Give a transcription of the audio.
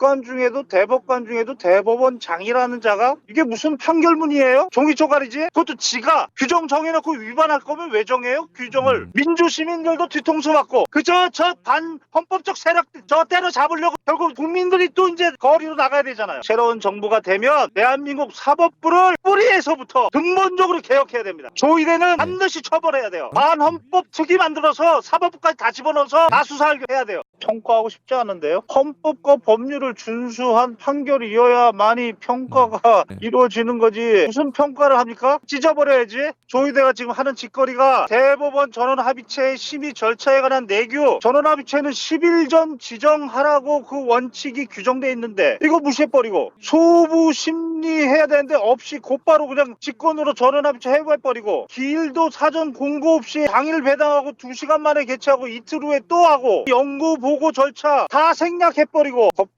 법관 중에도 대법관 중에도 대법원장이라는 자가 이게 무슨 판결문이에요? 종이 쪼가리지? 그것도 지가 규정 정해놓고 위반할 거면 왜 정해요? 규정을 음. 민주 시민들도 뒤통수 맞고 그저 저 반 헌법적 세력들 저 때려 잡으려고 결국 국민들이 또 이제 거리로 나가야 되잖아요. 새로운 정부가 되면 대한민국 사법부를 뿌리에서부터 근본적으로 개혁해야 됩니다. 조이대는 반드시 처벌해야 돼요. 반헌법 특위 만들어서 사법부까지 다 집어넣어서 다 수사해야 돼요. 평가하고 싶지 않은데요. 헌법과 법률을 준수한 판결이어야만이 평가가 네. 이루어지는 거지. 무슨 평가를 합니까? 찢어버려야지. 조희대가 지금 하는 짓거리가 대법원 전원합의체 심의 절차에 관한 내규 전원합의체는 10일 전 지정하라고 그 원칙이 규정돼 있는데 이거 무시해버리고 소부 심리해야 되는데 없이 곧바로 그냥 직권으로 전원합의체 해버리고 기일도 사전 공고 없이 당일 배당하고 2시간 만에 개최하고 이틀 후에 또 하고 연구 보고 절차 다 생략해버리고 법